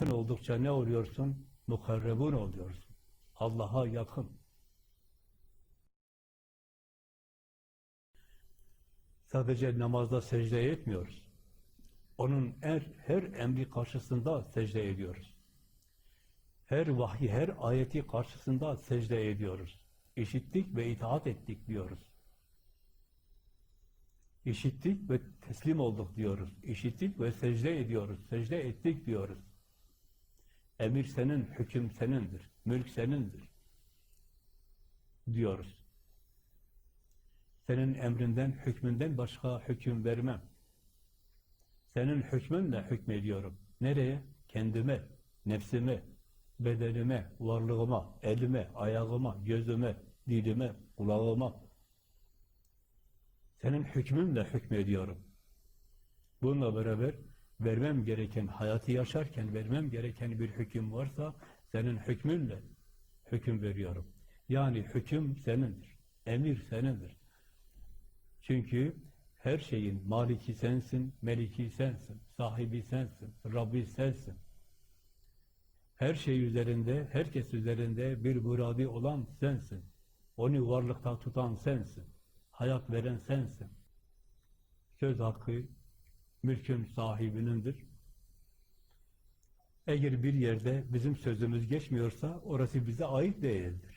yakın oldukça ne oluyorsun? Mukarrebun oluyorsun. Allah'a yakın. Sadece namazda secde etmiyoruz. Onun her, her emri karşısında secde ediyoruz. Her vahiy, her ayeti karşısında secde ediyoruz. İşittik ve itaat ettik diyoruz. İşittik ve teslim olduk diyoruz. İşittik ve secde ediyoruz. Secde ettik diyoruz. Emir senin, hüküm senindir. Mülk senindir. Diyoruz. Senin emrinden, hükmünden başka hüküm vermem. Senin hükmünle hükmediyorum. Nereye? Kendime, nefsime, bedenime, varlığıma, elime, ayağıma, gözüme, dilime, kulağıma. Senin hükmünle hükmediyorum. Bununla beraber vermem gereken, hayatı yaşarken vermem gereken bir hüküm varsa senin hükmünle hüküm veriyorum. Yani hüküm senindir. Emir senindir. Çünkü her şeyin maliki sensin, meliki sensin, sahibi sensin, Rabbi sensin. Her şey üzerinde, herkes üzerinde bir muradi olan sensin. Onu varlıkta tutan sensin. Hayat veren sensin. Söz hakkı mülkün sahibinindir. Eğer bir yerde bizim sözümüz geçmiyorsa orası bize ait değildir.